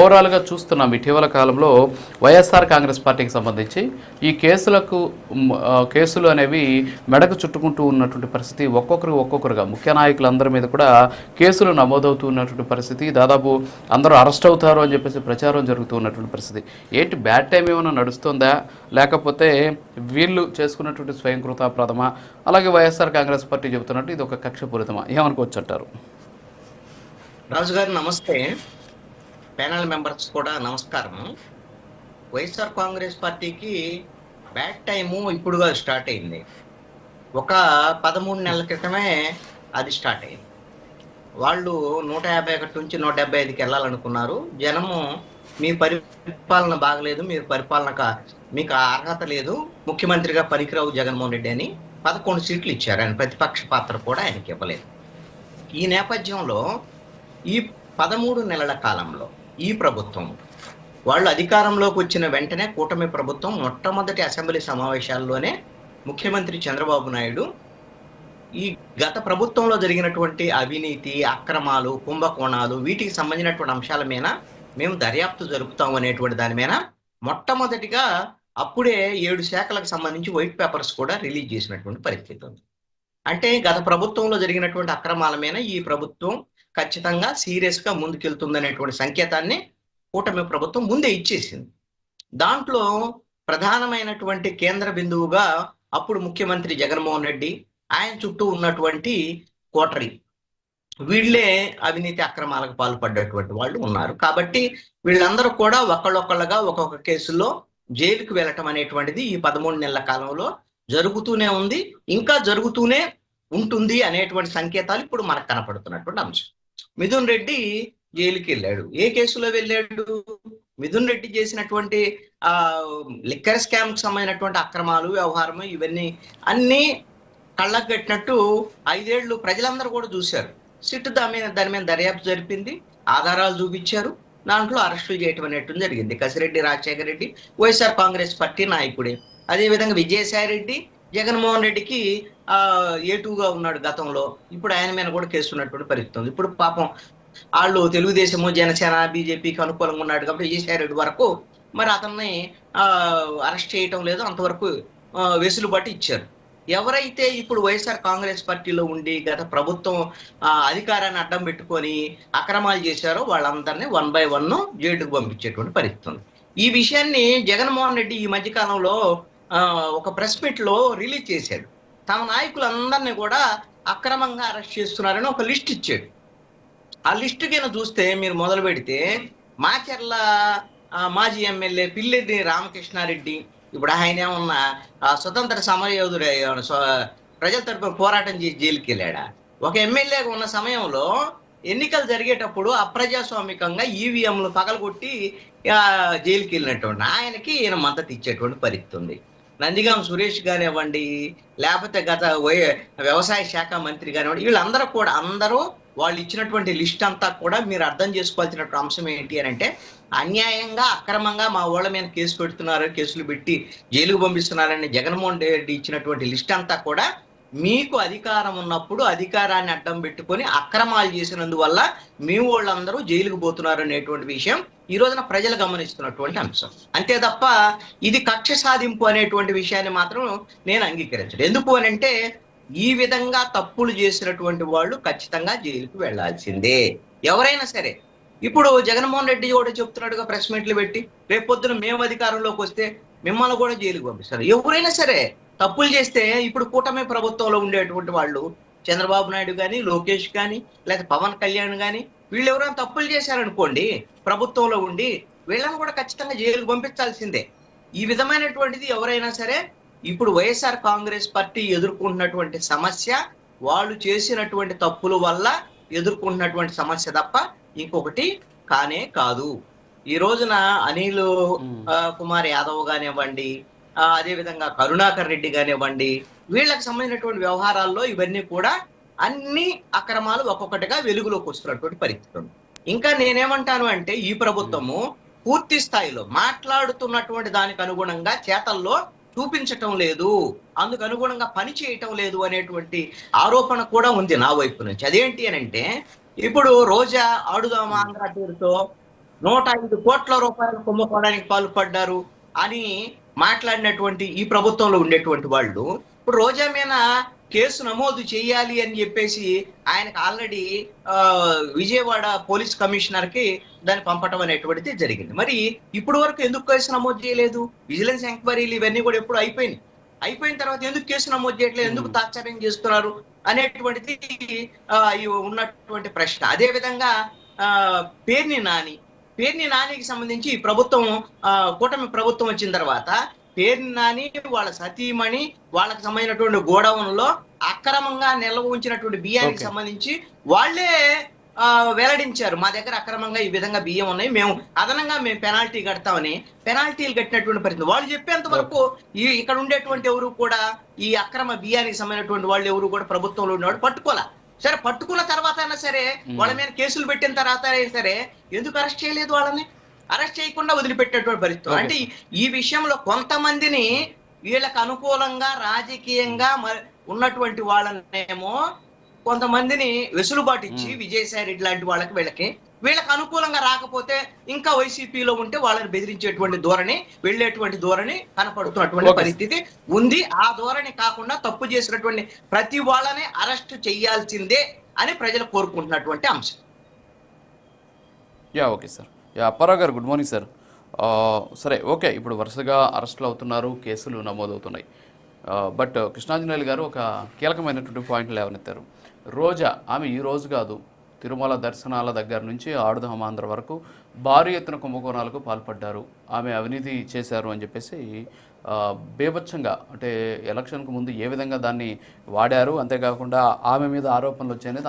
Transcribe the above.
ఓవరాల్గా చూస్తున్నాం ఇటీవల కాలంలో వైఎస్ఆర్ కాంగ్రెస్ పార్టీకి సంబంధించి. ఈ కేసులకు కేసులు అనేవి మెడకు చుట్టుకుంటూ ఉన్నటువంటి పరిస్థితి ఒక్కొక్కరు ఒక్కొక్కరుగా. ముఖ్య నాయకులందరి మీద కూడా కేసులు నమోదవుతూ ఉన్నటువంటి పరిస్థితి. దాదాపు అందరూ అరెస్ట్ అవుతారు అని చెప్పేసి ప్రచారం జరుగుతూ ఉన్నటువంటి పరిస్థితి. ఏంటి బ్యాడ్ టైం ఏమైనా నడుస్తుందా? లేకపోతే వీళ్ళు చేసుకున్నటువంటి స్వయంకృతాపరాధమా? అలాగే వైఎస్ఆర్ కాంగ్రెస్ పార్టీ చెబుతున్నట్టు ఇది ఒక కక్షపూరితమా? ఏమనుకోవచ్చు అంటారు రాజు గారు నమస్తే. ప్యానల్ మెంబర్స్ కూడా నమస్కారం. వైఎస్ఆర్ కాంగ్రెస్ పార్టీకి బ్యాడ్ టైము ఇప్పుడుగా స్టార్ట్ అయింది. ఒక పదమూడు నెలల క్రితమే అది స్టార్ట్ అయింది. వాళ్ళు నూట యాభై ఒకటి నుంచి నూట డెబ్బై ఐదుకి వెళ్ళాలనుకున్నారు. జనము మీ పరిపాలన బాగలేదు మీరు పరిపాలన కా- మీకు అర్హత లేదు. ముఖ్యమంత్రిగా పనికిరావు జగన్మోహన్ రెడ్డి అని పదకొండు సీట్లు ఇచ్చారు. ఆయన ప్రతిపక్ష పాత్ర కూడా ఆయనకి ఇవ్వలేదు. ఈ నేపథ్యంలో ఈ పదమూడు నెలల కాలంలో ఈ ప్రభుత్వం. వాళ్ళు అధికారంలోకి వచ్చిన వెంటనే కూటమి ప్రభుత్వం మొట్టమొదటి అసెంబ్లీ సమావేశాల్లోనే ముఖ్యమంత్రి చంద్రబాబు నాయుడు ఈ గత ప్రభుత్వంలో జరిగినటువంటి అవినీతి అక్రమాలు కుంభకోణాలు వీటికి సంబంధించినటువంటి అంశాల మీద మేము దర్యాప్తు జరుపుతాం అనేటువంటి దాని మీద మొట్టమొదటిగా అప్పుడే ఏడు శాఖలకు సంబంధించి వైట్ పేపర్స్ కూడా రిలీజ్ చేసినటువంటి పరిస్థితి ఉంది. అంటే గత ప్రభుత్వంలో జరిగినటువంటి అక్రమాల మీద ఈ ప్రభుత్వం ఖచ్చితంగా సీరియస్గా ముందుకెళ్తుందనేటువంటి సంకేతాన్ని కూటమి ప్రభుత్వం ముందే ఇచ్చేసింది. దాంట్లో ప్రధానమైనటువంటి కేంద్ర బిందువుగా అప్పుడు ముఖ్యమంత్రి జగన్మోహన్ రెడ్డి ఆయన చుట్టూ ఉన్నటువంటి కోటరీ. వీళ్ళే అవినీతి అక్రమాలకు పాల్పడ్డటువంటి వాళ్ళు ఉన్నారు. కాబట్టి వీళ్ళందరూ కూడా ఒకళ్ళొక్కళ్ళగా ఒక్కొక్క కేసులో జైలుకు వెళ్ళటం అనేటువంటిది ఈ పదమూడు నెలల కాలంలో జరుగుతూనే ఉంది. ఇంకా జరుగుతూనే ఉంటుంది అనేటువంటి సంకేతాలు ఇప్పుడు మనకు కనపడుతున్నటువంటి అంశం. మిథున్ రెడ్డి జైలుకి వెళ్ళాడు. ఏ కేసులో వెళ్ళాడు? మిథున్ రెడ్డి చేసినటువంటి ఆ లిక్కర్ స్కామ్కు సంబంధించినటువంటి అక్రమాలు వ్యవహారము ఇవన్నీ అన్ని కళ్ళకు కట్టినట్టు ఐదేళ్ళు ప్రజలందరూ కూడా చూశారు. సిట్టు దాని మీద దాని మీద దర్యాప్తు జరిపింది. ఆధారాలు చూపించారు. దాంట్లో అరెస్టులు చేయటం అనేటువంటి జరిగింది. కసిరెడ్డి రాజశేఖర రెడ్డి వైఎస్ఆర్ కాంగ్రెస్ పార్టీ నాయకుడే. అదేవిధంగా విజయసాయి రెడ్డి జగన్మోహన్ రెడ్డికి ఆ ఏటుగా ఉన్నాడు గతంలో. ఇప్పుడు ఆయన మీద కూడా కేసు ఉన్నటువంటి పరిస్థితి ఉంది. ఇప్పుడు పాపం వాళ్ళు తెలుగుదేశము జనసేన బీజేపీకి అనుకూలంగా ఉన్నాడు కాబట్టి విజయసాయి రెడ్డి వరకు మరి అతన్ని అరెస్ట్ చేయటం లేదు. అంతవరకు వెసులుబాటు ఇచ్చారు. ఎవరైతే ఇప్పుడు వైఎస్ఆర్ కాంగ్రెస్ పార్టీలో ఉండి గత ప్రభుత్వం అధికారాన్ని అడ్డం పెట్టుకొని అక్రమాలు చేశారో వాళ్ళందరినీ వన్ బై వన్ జైలుకు పంపించేటువంటి పరిస్థితి ఉంది. ఈ విషయాన్ని జగన్మోహన్ రెడ్డి ఈ మధ్య కాలంలో ఒక ప్రెస్ మీట్లో రిలీజ్ చేశాడు. తమ నాయకులందరినీ కూడా అక్రమంగా అరెస్ట్ చేస్తున్నారని ఒక లిస్ట్ ఇచ్చాడు. ఆ లిస్ట్ కింద చూస్తే మీరు మొదలు పెడితే మాచర్ల మాజీ ఎమ్మెల్యే పిల్లెడ్డి రామకృష్ణారెడ్డి ఇప్పుడు ఆయన ఏమన్నా స్వతంత్ర సమరయోధుడు ప్రజల తరపున పోరాటం చేసి జైలుకి వెళ్ళాడా? ఒక ఎమ్మెల్యేగా ఉన్న సమయంలో ఎన్నికలు జరిగేటప్పుడు అప్రజాస్వామికంగా ఈవీఎంలు పగలగొట్టి జైలుకి వెళ్ళినటువంటి ఆయనకి ఈయన మద్దతు ఇచ్చేటువంటి పరిస్థితి ఉంది. నందిగాం సురేష్ కానివ్వండి లేకపోతే గత వ్యవసాయ శాఖ మంత్రి కానివ్వండి వీళ్ళందరూ కూడా అందరూ వాళ్ళు ఇచ్చినటువంటి లిస్ట్ అంతా కూడా మీరు అర్థం చేసుకోవాల్సినటువంటి అంశం ఏంటి అని అంటే అన్యాయంగా అక్రమంగా మా వాళ్ళ మీద కేసు పెడుతున్నారు కేసులు పెట్టి జైలుకు పంపిస్తున్నారని జగన్మోహన్ రెడ్డి ఇచ్చినటువంటి లిస్ట్ అంతా కూడా మీకు అధికారం ఉన్నప్పుడు అధికారాన్ని అడ్డం పెట్టుకొని అక్రమాలు చేసినందువల్ల మీ వాళ్ళందరూ జైలుకు పోతున్నారు అనేటువంటి విషయం ఈ రోజున ప్రజలు గమనిస్తున్నటువంటి అంశం. అంతే తప్ప ఇది కక్ష సాధింపు అనేటువంటి విషయాన్ని మాత్రం నేను అంగీకరించను ఎందుకు అని అంటే ఈ విధంగా తప్పులు చేసినటువంటి వాళ్ళు ఖచ్చితంగా జైలుకు వెళ్ళాల్సిందే. ఎవరైనా సరే ఇప్పుడు జగన్మోహన్ రెడ్డి కూడా చెప్తున్నాడుగా ప్రెస్ మీట్లు పెట్టి రేపొద్దున మేము అధికారంలోకి వస్తే మిమ్మల్ని కూడా జైలుకు పంపిస్తారు. ఎవరైనా సరే తప్పులు చేస్తే ఇప్పుడు కూటమి ప్రభుత్వంలో ఉండేటువంటి వాళ్ళు చంద్రబాబు నాయుడు కానీ లోకేష్ కానీ లేదా పవన్ కళ్యాణ్ కానీ వీళ్ళు ఎవరైనా తప్పులు చేశారనుకోండి ప్రభుత్వంలో ఉండి వీళ్ళని కూడా ఖచ్చితంగా జైలుకు పంపించాల్సిందే. ఈ విధమైనటువంటిది ఎవరైనా సరే ఇప్పుడు వైఎస్ఆర్ కాంగ్రెస్ పార్టీ ఎదుర్కొంటున్నటువంటి సమస్య వాళ్ళు చేసినటువంటి తప్పుల వల్ల ఎదుర్కొంటున్నటువంటి సమస్య తప్ప ఇంకొకటి కానే కాదు. ఈ రోజున అనిల్ కుమార్ యాదవ్ కానివ్వండి అదేవిధంగా అదే విధంగా కరుణాకర్ రెడ్డి కానివ్వండి వీళ్ళకి సంబంధించినటువంటి వ్యవహారాల్లో ఇవన్నీ కూడా అన్ని అక్రమాలు ఒక్కొక్కటిగా వెలుగులోకి వస్తున్నటువంటి పరిస్థితులు. ఇంకా నేనేమంటాను అంటే ఈ ప్రభుత్వము పూర్తి స్థాయిలో మాట్లాడుతున్నటువంటి దానికి అనుగుణంగా చేతల్లో చూపించటం లేదు. అందుకు అనుగుణంగా పని చేయటం లేదు అనేటువంటి ఆరోపణ కూడా ఉంది నా వైపు నుంచి. అదేంటి అని అంటే ఇప్పుడు రోజా ఆడుదాం ఆంధ్ర పేరుతో నూట ఐదు కోట్ల రూపాయలు కుంభకోణానికి పాల్పడ్డారు అని మాట్లాడినటువంటి ఈ ప్రభుత్వంలో ఉండేటువంటి వాళ్ళు ఇప్పుడు రోజా మీద కేసు నమోదు చేయాలి అని చెప్పేసి ఆయనకు ఆల్రెడీ విజయవాడ పోలీస్ కమిషనర్కి దాన్ని పంపటం అనేటువంటిది జరిగింది. మరి ఇప్పుడు వరకు ఎందుకు కేసు నమోదు చేయలేదు? విజిలెన్స్ ఎంక్వైరీలు ఇవన్నీ కూడా ఎప్పుడు అయిపోయినాయి. అయిపోయిన తర్వాత ఎందుకు కేసు నమోదు చేయట్లేదు? ఎందుకు తాత్సర్యం చేస్తున్నారు? అనేటువంటిది ఉన్నటువంటి ప్రశ్న. అదే విధంగా పేర్ని నాని పేర్ని నానికి సంబంధించి ఈ ప్రభుత్వం ఆ, కూటమి ప్రభుత్వం వచ్చిన తర్వాత పేర్ని నాని వాళ్ళ సతీమణి వాళ్ళకి సంబంధించినటువంటి గోడౌన్లో అక్రమంగా నిల్వ ఉంచినటువంటి బియ్యానికి. సంబంధించి వాళ్ళే ఆ, వెల్లడించారు. మా దగ్గర అక్రమంగా ఈ విధంగా బియ్యం ఉన్నాయి. మేము అదనంగా మేము పెనాల్టీ కడతామని పెనాల్టీలు కట్టినటువంటి పరిస్థితి. వాళ్ళు చెప్పేంత వరకు ఈ ఇక్కడ ఉండేటువంటి ఎవరు కూడా ఈ అక్రమ బియ్యానికి సంబంధించినటువంటి వాళ్ళు ఎవరు కూడా ప్రభుత్వంలో ఉన్నవాడు పట్టుకోలే. సరే పట్టుకున్న తర్వాత అయినా సరే వాళ్ళ మీద కేసులు పెట్టిన తర్వాత అయినా సరే ఎందుకు అరెస్ట్ చేయలేదు వాళ్ళని? అరెస్ట్ చేయకుండా వదిలిపెట్టేటువంటి పరిస్థితి. అంటే ఈ- విషయంలో కొంతమందిని వీళ్ళకి అనుకూలంగా రాజకీయంగా ఉన్నటువంటి వాళ్ళనేమో కొంతమందిని వెసులుబాటు ఇచ్చి విజయసాయి రెడ్డి లాంటి వాళ్ళకి వీళ్ళకి వీళ్ళకి అనుకూలంగా రాకపోతే ఇంకా వైసీపీలో ఉంటే వాళ్ళని బెదిరించేటువంటి ధోరణి వెళ్ళేటువంటి ధోరణి కనపడుతున్నటువంటి. పరిస్థితి ఉంది. ఆ ధోరణి కాకుండా తప్పు చేసినటువంటి ప్రతి వాళ్ళని అరెస్ట్ చేయాల్సిందే అని ప్రజలు కోరుకుంటున్నటువంటి అంశం. Ya okay sir. Ya Apparao గారు గుడ్ మార్నింగ్ సార్. సరే ఓకే. ఇప్పుడు వరుసగా అరెస్టులు అవుతున్నారు కేసులు నమోదవుతున్నాయి. బట్ కృష్ణాంజనేయులు గారు ఒక కీలకమైనటువంటి పాయింట్లు లేవనెత్తారు. రోజా ఆమె ఈ రోజు కాదు. తిరుమల దర్శనాల దగ్గర నుంచి ఆడుదహమాంధ్ర వరకు భారీ ఎత్తున కుంభకోణాలకు పాల్పడ్డారు. ఆమె అవినీతి చేశారు అని చెప్పేసి బేభత్సంగా అంటే ఎలక్షన్కు ముందు ఏ విధంగా దాన్ని వాడారు అంతేకాకుండా ఆమె మీద ఆరోపణలు వచ్చాయనేది